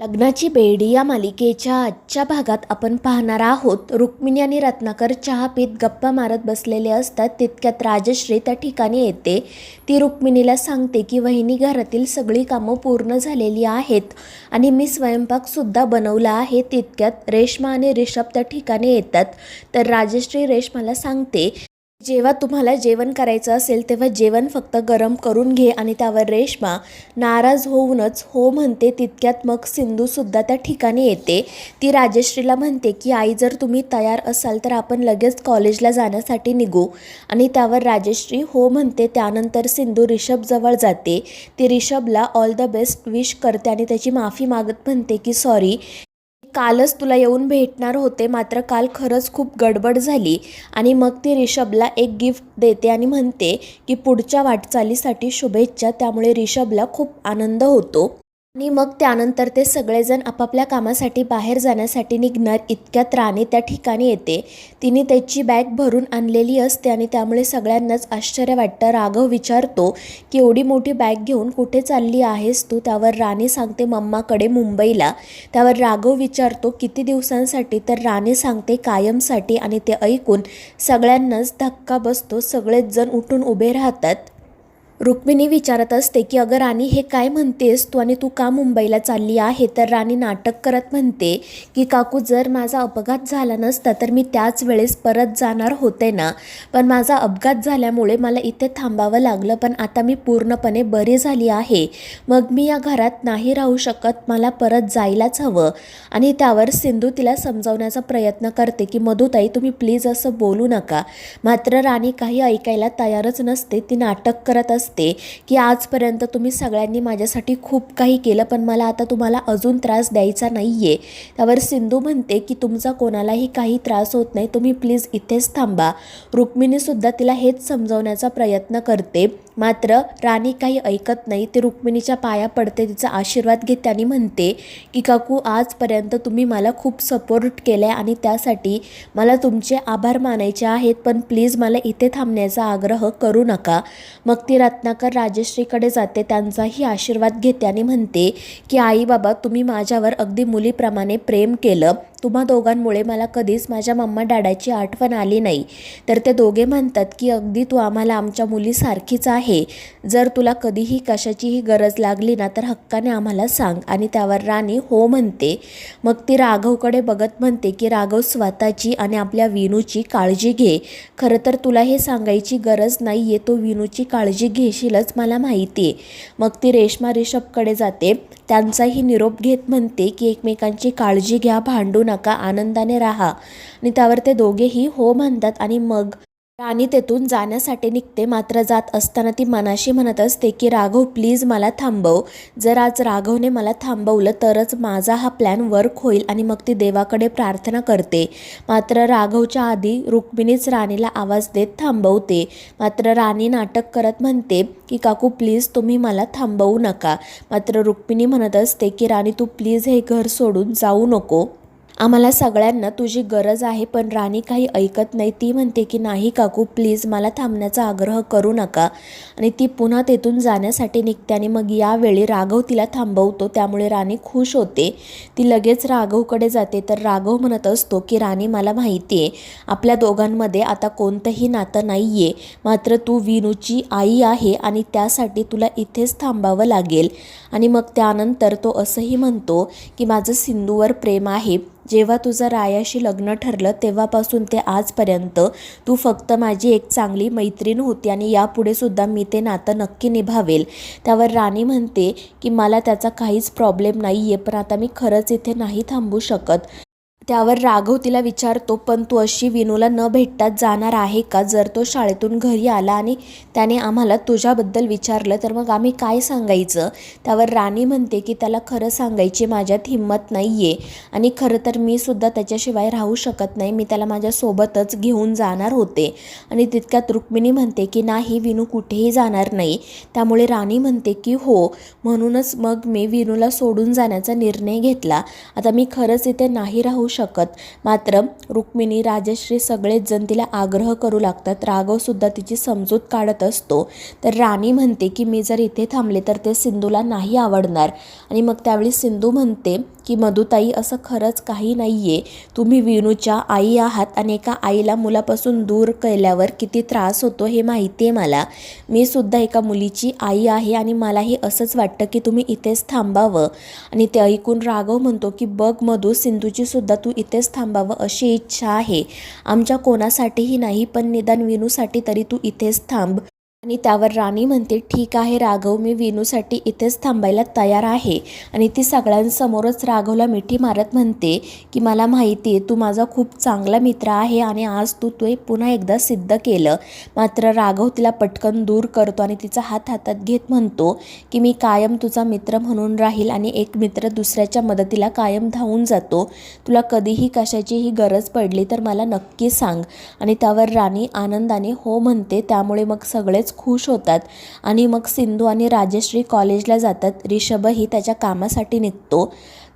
लग्नाची बेडी या मालिकेच्या आजच्या भागात आपण पाहणार आहोत. रुक्मिणी आणि रत्नाकर चहा पीत गप्पा मारत बसलेले असतात. तितक्यात राजश्री त्या ठिकाणी येते. ती रुक्मिणीला सांगते की वहिनी घरातील सगळी कामं पूर्ण झालेली आहेत आणि मी स्वयंपाकसुद्धा बनवला आहे. तितक्यात रेश्मा आणि रिषभ त्या ठिकाणी येतात. तर राजश्री रेश्माला सांगते जेव्हा तुम्हाला जेवण करायचं असेल तेव्हा जेवण फक्त गरम करून घे आणि त्यावर रेश्मा. नाराज होऊनच हो म्हणते तितक्यात मग सिंधूसुद्धा त्या ठिकाणी येते. ती राजश्रीला म्हणते की आई जर तुम्ही तयार असाल तर आपण लगेच कॉलेजला जाण्यासाठी निघू. आणि त्यावर राजश्री हो म्हणते त्यानंतर सिंधू रिषभजवळ जाते. ती रिषभला ऑल द बेस्ट विश करते आणि त्याची माफी मागत म्हणते की सॉरी कालच तुला येऊन भेटणार होते मात्र काल खरंच खूप गडबड झाली. आणि मग ती रिषभला एक गिफ्ट देते आणि म्हणते की पुढच्या वाटचालीसाठी शुभेच्छा. त्यामुळे रिषभला खूप आनंद होतो. आणि मग त्यानंतर ते सगळेजण आपापल्या कामासाठी बाहेर जाण्यासाठी निघणार. इतक्यात राणी त्या ठिकाणी येते. तिने त्याची बॅग भरून आणलेली असते आणि त्यामुळे सगळ्यांनाच आश्चर्य वाटतं. राघव विचारतो की एवढी मोठी बॅग घेऊन कुठे चालली आहेस तू? त्यावर राणी सांगते मम्माकडे मुंबईला. त्यावर राघव विचारतो किती दिवसांसाठी? तर राणी सांगते कायमसाठी. आणि ते ऐकून सगळ्यांनाच धक्का बसतो. सगळेच जण उठून उभे राहतात. रुक्मिणी विचारत असते की अगं राणी हे काय म्हणतेस? तू आणि तू का मुंबईला चालली आहे? तर राणी नाटक करत म्हणते की काकू जर माझा अपघात झाला नसता तर मी त्याच वेळेस परत जाणार होते ना. पण माझा अपघात झाल्यामुळे मला इथे थांबावं लागलं पण आता मी पूर्णपणे बरी झाली आहे. मग मी या घरात नाही राहू शकत मला परत जायलाच हवं. आणि त्यावर सिंधू तिला समजावण्याचा प्रयत्न करते की मधुताई तुम्ही प्लीज असं बोलू नका. मात्र राणी काही ऐकायला तयारच नसते. ती नाटक करत असते की आजपर्यंत तुम्ही सगळ्यांनी माझ्यासाठी खूप काही केलं पण मला आता तुम्हाला अजून त्रास द्यायचा नाही आहे त्यावर सिंधू म्हणते की तुमचा कोणालाही काही त्रास होत नाही तुम्ही प्लीज इथेच थांबा. रुक्मिणीसुद्धा तिला हेच समजवण्याचा प्रयत्न करते. मात्र राणी काही ऐकत नाही ते रुक्मिणीच्या पाया पडते तिचा आशीर्वाद घेते आणि म्हणते की काकू आजपर्यंत तुम्ही मला खूप सपोर्ट केला आहे आणि त्यासाठी मला तुमचे आभार मानायचे आहेत पण प्लीज मला इथे थांबण्याचा आग्रह करू नका. मग ती रत्नाकर राजश्रीकडे जाते त्यांचाही आशीर्वाद घेते आणि म्हणते की आई बाबा तुम्ही माझ्यावर अगदी मुलीप्रमाणे प्रेम केलं तुम्हा दोघांमुळे मला कधीच माझ्या मम्मा डॅडाची आठवण आली नाही. तर ते दोघे म्हणतात की अगदी तू आम्हाला आमच्या मुलीसारखीच आहे. जर तुला कधीही कशाचीही गरज लागली ना तर हक्काने आम्हाला सांग आणि त्यावर राणी हो म्हणते. मग ती राघवकडे बघत म्हणते की राघव स्वतःची आणि आपल्या विनूची काळजी घे. खरं तर तुला हे सांगायची गरज नाही आहे तो विनूची काळजी घेशीलच मला माहिती आहे मग ती रेश्मा रिषभकडे जाते. त्यांचाही निरोप घेत म्हणते की एकमेकांची काळजी घ्या भांडू नका आनंदाने राहा. आणि त्यावर ते दोघेही हो म्हणतात आणि मग राणी तेथून जाण्यासाठी निघते मात्र जात असताना ती मनाशी म्हणत असते की राघव प्लीज मला थांबव. जर आज राघवने मला थांबवलं तरच माझा हा प्लॅन वर्क होईल आणि मग ती देवाकडे प्रार्थना करते. मात्र राघवच्या आधी रुक्मिणीच राणीला आवाज देत थांबवते. मात्र राणी नाटक करत म्हणते की काकू प्लीज तुम्ही मला थांबवू नका. मात्र रुक्मिणी म्हणत असते की राणी तू प्लीज हे घर सोडून जाऊ नको. आम्हाला सगळ्यांना तुझी गरज आहे पण राणी काही ऐकत नाही. ती म्हणते की नाही काकू प्लीज मला थांबण्याचा आग्रह करू नका. आणि ती पुन्हा तेथून जाण्यासाठी निघते आणि मग यावेळी राघव तिला थांबवतो. त्यामुळे राणी खुश होते. ती लगेच राघवकडे जाते. तर राघव म्हणत असतो की राणी मला माहिती आहे आपल्या दोघांमध्ये आता कोणतंही नातं नाही आहे मात्र तू विनूची आई आहे आणि त्यासाठी तुला इथेच थांबावं लागेल. आणि मग त्यानंतर तो असंही म्हणतो की माझं सिंधूवर प्रेम आहे. जेव्हा तुझं रायाशी लग्न ठरलं तेव्हापासून ते आजपर्यंत तू फक्त माझी एक चांगली मैत्रीण होती आणि यापुढे सुद्धा मी ते नातं नक्की निभावेल. त्यावर राणी म्हणते की मला त्याचा काहीच प्रॉब्लेम नाही आहे पण आता मी खरंच इथे नाही थांबू शकत. त्यावर राघव तिला विचारतो पण तू अशी विनूला न भेटताच जाणार आहे का? जर तो शाळेतून घरी आला आणि त्याने आम्हाला तुझ्याबद्दल विचारलं तर मग आम्ही काय सांगायचं? त्यावर राणी म्हणते की त्याला खरं सांगायची माझ्यात हिंमत नाही आहे आणि खरं तर मी सुद्धा त्याच्याशिवाय राहू शकत नाही. मी त्याला माझ्यासोबतच घेऊन जाणार होते. आणि तितक्यात रुक्मिणी म्हणते की नाही विनू कुठेही जाणार नाही. त्यामुळे राणी म्हणते की हो म्हणूनच मग मी विनूला सोडून जाण्याचा निर्णय घेतला. आता मी खरंच इथे नाही राहू शकत शकत. मात्र रुक्मिणी राजश्री सगळेच जण तिला आग्रह करू लागतात. राघवसुद्धा तिची समजूत काढत असतो. तर राणी म्हणते की मी जर इथे थांबले तर ते सिंधूला नाही आवडणार. आणि मग त्यावेळी सिंधू म्हणते की मधुताई असं खरंच काही नाही आहे तुम्ही विनूच्या आई आहात आणि एका आईला मुलापासून दूर केल्यावर किती त्रास होतो हे माहिती आहे मला. मी सुद्धा एका मुलीची आई आहे आणि मलाही असंच वाटतं की तुम्ही इथेच थांबावं. आणि ते ऐकून राघव म्हणतो की बघ मधू सिंधूची सुद्धा तू इथेच थांबावं अशी इच्छा आहे. आमच्या कोणासाठीही नाही पण निदान विनूसाठी तरी तू इथेच थांब. आणि त्यावर राणी म्हणते ठीक आहे राघव मी विनूसाठी इथेच थांबायला तयार आहे. आणि ती सगळ्यांसमोरच राघवला मिठी मारत म्हणते की मला माहिती आहे तू माझा खूप चांगला मित्र आहे आणि आज तू ते पुन्हा एकदा सिद्ध केलं. मात्र राघव तिला पटकन दूर करतो आणि तिचा हात हातात घेत म्हणतो की मी कायम तुझा मित्र म्हणून राहील आणि एक मित्र दुसऱ्याच्या मदतीला कायम धावून जातो. तुला कधीही कशाचीही गरज पडली तर मला नक्की सांग. आणि त्यावर राणी आनंदाने हो म्हणते त्यामुळे मग सगळेच खुश होतात. आणि मग सिंधू आणि राजश्री कॉलेजला जातात. रिषभही त्याच्या कामासाठी निघतो.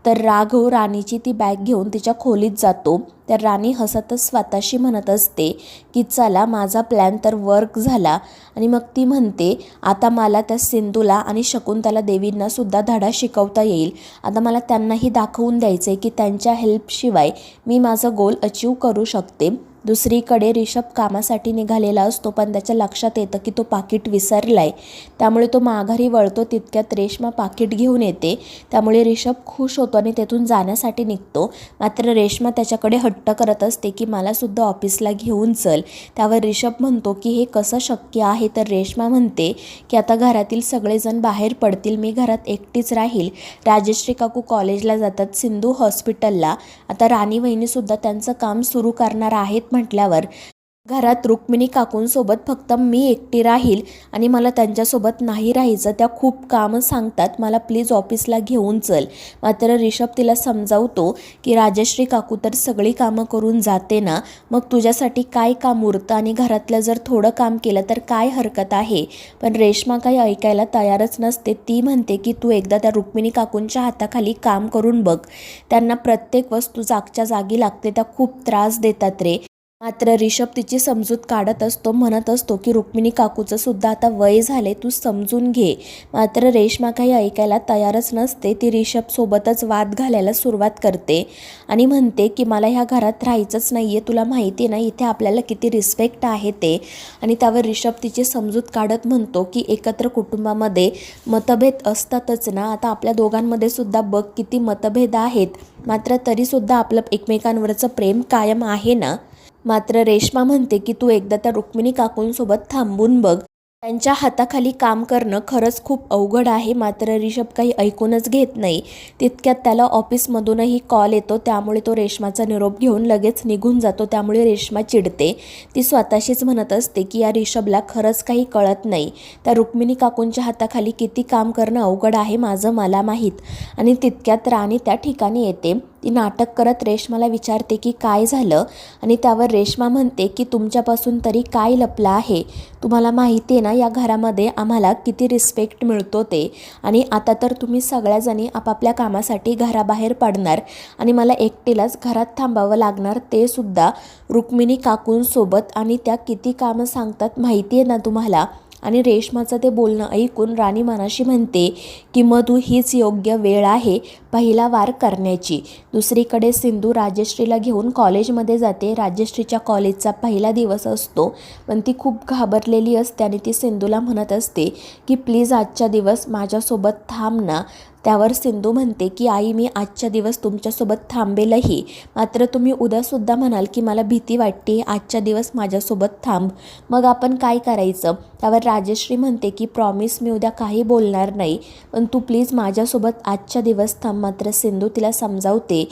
तर राघव राणीची ती बॅग घेऊन तिच्या खोलीत जातो. तर राणी हसतच स्वतःशी म्हणत असते की चला माझा प्लॅन तर वर्क झाला. आणि मग ती म्हणते आता मला त्या सिंधूला आणि शकुंतला देवींना सुद्धा धडा शिकवता येईल. आता मला त्यांनाही दाखवून द्यायचं आहे की त्यांच्या हेल्पशिवाय मी माझं गोल अचीव करू शकते. दुसरीकडे रिषभ कामासाठी निघालेला असतो पण त्याच्या लक्षात येतं की तो पाकिट विसरलाय. त्यामुळे तो माघारी वळतो तितक्यात रेशमा पाकिट घेऊन येते. त्यामुळे रिषभ खुश होतो आणि तेथून जाण्यासाठी निघतो. मात्र रेशमा त्याच्याकडे हट्ट करत असते की मला सुद्धा ऑफिसला घेऊन चल. त्यावर रिषभ म्हणतो की हे कसं शक्य आहे? तर रेशमा म्हणते की आता घरातील सगळेजण बाहेर पडतील मी घरात एकटीच राहील. राजश्री काकू कॉलेजला जातात सिंधू हॉस्पिटलला. आता राणी वहिनीसुद्धा त्यांचं काम सुरू करणार आहेत म्हटल्यावर घरात रुक्मिणी काकूंसोबत फक्त मी एकटी राहील आणि मला त्यांच्यासोबत नाही राहायचं त्या खूप कामं सांगतात मला प्लीज ऑफिसला घेऊन चल. मात्र रिषभ तिला समजावतो की राजश्री काकू तर सगळी कामं करून जाते ना मग तुझ्यासाठी काय काम उरतं आणि घरातलं जर थोडं काम केलं तर काय हरकत आहे पण रेश्मा काही ऐकायला तयारच नसते. ती म्हणते की तू एकदा त्या रुक्मिणी काकूंच्या हाताखाली काम करून बघ. त्यांना प्रत्येक वस्तू जागच्या जागी लागते त्या खूप त्रास देतात रे. मात्र रिषभ तिची समजूत काढत असतो म्हणत असतो की रुक्मिणी काकूचं सुद्धा आता वय झाले तू समजून घे. मात्र रेश्मा काही ऐकायला तयारच नसते ती रिषभसोबतच वाद घालायला सुरुवात करते आणि म्हणते की मला ह्या घरात राहायचंच नाही आहे तुला माहिती नाही इथे आपल्याला किती रिस्पेक्ट आहे ते. आणि त्यावर रिषभ तिची समजूत काढत म्हणतो की एकत्र कुटुंबामध्ये मतभेद असतातच ना आता आपल्या दोघांमध्ये सुद्धा बघ किती मतभेद आहेत. मात्र तरीसुद्धा आपलं एकमेकांवरचं प्रेम कायम आहे ना? मात्र रेश्मा म्हणते की तू एकदा त्या रुक्मिणी काकूंसोबत थांबून बघ. त्यांच्या हाताखाली काम करणं खरंच खूप अवघड आहे. मात्र रिषभ काही ऐकूनच घेत नाही. तितक्यात त्याला ऑफिसमधूनही कॉल येतो. त्यामुळे तो रेश्माचा निरोप घेऊन लगेच निघून जातो. त्यामुळे रेश्मा चिडते. ती स्वतःशीच म्हणत असते की या रिषभला खरंच काही कळत नाही. त्या रुक्मिणी काकूंच्या हाताखाली किती काम करणं अवघड आहे माझं मला माहीत. आणि तितक्यात राणी त्या ठिकाणी येते. ती नाटक करत रेश्माला विचारते की काय झालं? आणि त्यावर रेश्मा म्हणते की तुमच्यापासून तरी काय लपलं आहे? तुम्हाला माहिती आहे ना या घरामध्ये आम्हाला किती रिस्पेक्ट मिळतो ते. आणि आता तर तुम्ही सगळ्याजणी आपापल्या कामासाठी घराबाहेर पडणार. आणि मला एकटीलाच घरात थांबावं लागणार ते सुद्धा रुक्मिणी काकूंसोबत आणि त्या किती कामं सांगतात माहिती आहे ना तुम्हाला? आणि रेशमाचं ते बोलणं ऐकून राणी मनाशी म्हणते की मधू हीच योग्य वेळ आहे. पहिला वार करण्याची. दुसरीकडे सिंधू राजश्रीला घेऊन कॉलेजमध्ये जाते. राजश्रीच्या कॉलेजचा पहिला दिवस असतो पण ती खूप घाबरलेली असते आणि ती सिंधूला म्हणत असते की प्लीज आजच्या दिवस माझ्यासोबत थांब ना. त्यावर सिंधू म्हणते की आई मी आजच्या दिवस तुमच्यासोबत थांबेलही. मात्र तुम्ही उद्यासुद्धा म्हणाल की मला भीती वाटते आजच्या दिवस माझ्यासोबत थांब. मग आपण काय करायचं? त्यावर राजश्री म्हणते की प्रॉमिस मी उद्या काही बोलणार नाही पण तू प्लीज माझ्यासोबत आजच्या दिवस थांब. मात्र सिंधू तिला समजावते.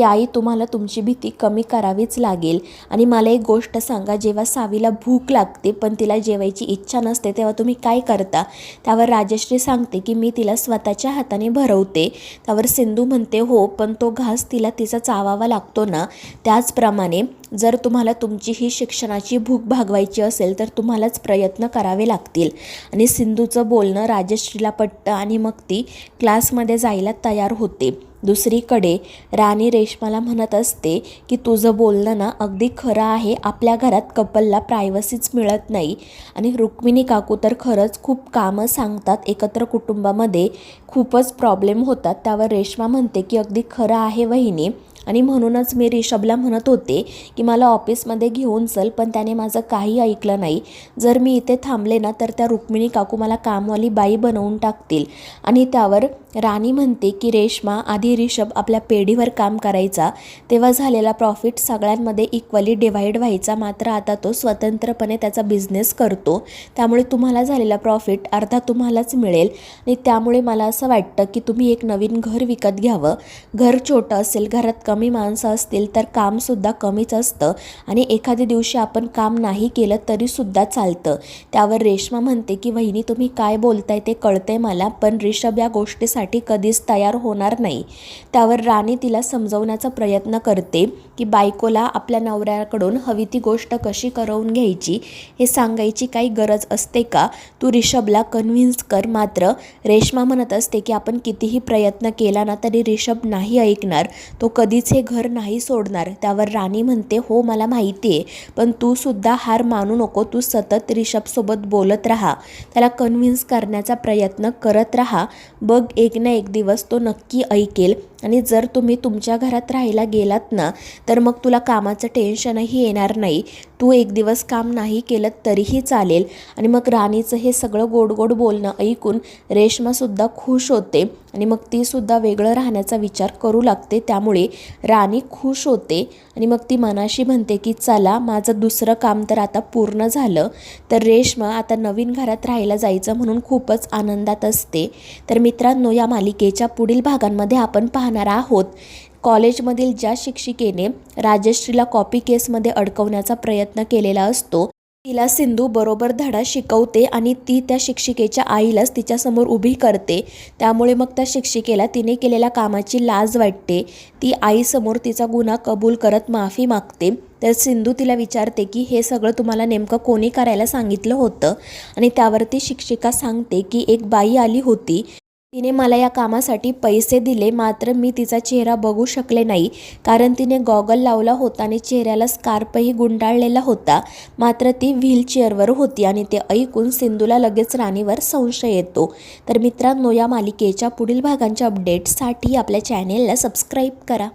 की आई तुम्हाला तुमची भीती कमी करावीच लागेल. आणि मला एक गोष्ट सांगा जेव्हा सावीला भूक लागते पण तिला जेवायची इच्छा नसते तेव्हा तुम्ही काय करता? त्यावर राजश्री सांगते की मी तिला स्वतःच्या हाताने भरवते. त्यावर सिंधू म्हणते हो पण तो घास तिला तिचा चावावा लागतो ना? त्याचप्रमाणे जर तुम्हाला तुमची ही शिक्षणाची भूक भागवायची असेल तर तुम्हालाच प्रयत्न करावे लागतील. आणि सिंधूचं बोलणं राजश्रीला पटतं आणि मग ती क्लासमध्ये जायला तयार होते. दुसरीकडे राणी रेश्माला म्हणत असते की तुझं बोलणं ना अगदी खरं आहे. आपल्या घरात कपलला प्रायव्हसीच मिळत नाही. आणि रुक्मिणी काकू तर खरंच खूप कामं सांगतात. एकत्र कुटुंबामध्ये खूपच प्रॉब्लेम होतात. त्यावर रेश्मा म्हणते की अगदी खरं आहे वहिनी. आणि म्हणूनच मी रिषभला म्हणत होते की मला ऑफिसमध्ये घेऊन चल पण त्याने माझं काही ऐकलं नाही. जर मी इथे थांबले ना तर त्या रुक्मिणी काकू मला कामवाली बाई बनवून टाकतील. आणि त्यावर राणी म्हणते की रेश्मा आधी रिषभ आपल्या पेढीवर काम करायचा. तेव्हा झालेला प्रॉफिट सगळ्यांमध्ये इक्वली डिवाईड व्हायचा. मात्र आता तो स्वतंत्रपणे त्याचा बिझनेस करतो. त्यामुळे तुम्हाला झालेला प्रॉफिट अर्धा तुम्हालाच मिळेल. आणि त्यामुळे मला असं वाटतं की तुम्ही एक नवीन घर विकत घ्यावं. घर छोटं असेल घरात कमी माणसं असतील तर कामसुद्धा कमीच असतं. आणि एखाद्या दिवशी आपण काम नाही केलं तरीसुद्धा चालतं. त्यावर रेश्मा म्हणते की वहिनी तुम्ही काय बोलताय ते कळतंय मला पण रिषभ या गोष्टीसाठी कधीच तयार होणार नाही. त्यावर राणी तिला समजवण्याचा प्रयत्न करते की बायकोला आपल्या नवऱ्याकडून हवी ती गोष्ट कशी करवून घ्यायची हे सांगायची काही गरज असते का? तू रिषभला कन्व्हिन्स कर मात्र. रेश्मा म्हणत असते की आपण कितीही प्रयत्न केला ना तरी रिषभ नाही ऐकणार. तो कधीच हे घर नाही सोडणार. त्यावर राणी म्हणते हो मला माहिती आहे पण तू सुद्धा हार मानू नको तू सतत रिषभसोबत बोलत राहा. त्याला कन्व्हिन्स करण्याचा प्रयत्न करत राहा. बघ एक ना एक दिवस तो नक्की ऐकेल. आणि जर तुम्ही तुमच्या घरात राहायला गेलात ना तर मग तुला कामाचं टेन्शनही येणार नाही. तू एक दिवस काम नाही केलं तरीही चालेल. आणि मग राणीचं हे सगळं गोड गोड बोलणं ऐकून रेश्मासुद्धा खुश होते. आणि मग तीसुद्धा वेगळं राहण्याचा विचार करू लागते. त्यामुळे राणी खुश होते. आणि मग ती मनाशी म्हणते की चला माझं दुसरं काम तर आता पूर्ण झालं. तर रेश्मा आता नवीन घरात राहायला जायचं म्हणून खूपच आनंदात असते. तर मित्रांनो या मालिकेच्या पुढील भागांमध्ये आपण पाहणार आहोत. कॉलेजमधील ज्या शिक्षिकेने राजश्रीला कॉपी केसमध्ये अडकवण्याचा प्रयत्न केलेला असतो तिला सिंधू बरोबर धडा शिकवते आणि ती त्या शिक्षिकेच्या आईलाच तिच्यासमोर उभी करते. त्यामुळे मग त्या शिक्षिकेला तिने केलेल्या कामाची लाज वाटते. ती आईसमोर तिचा गुन्हा कबूल करत माफी मागते. तर सिंधू तिला विचारते की हे सगळं तुम्हाला नेमकं कोणी करायला सांगितलं होतं? आणि त्यावरती शिक्षिका सांगते की एक बाई आली होती. तिने मला या कामासाठी पैसे दिले मात्र मी तिचा चेहरा बघू शकले नाही. कारण तिने गॉगल लावला होता आणि चेहऱ्याला स्कार्पही गुंडाळलेला होता. मात्र ती व्हीलचेअरवर होती आणि ते ऐकून सिंधूला लगेच राणीवर संशय येतो. तर मित्रांनो या मालिकेच्या पुढील भागांच्या अपडेट्ससाठी आपल्या चॅनेलला सबस्क्राईब करा.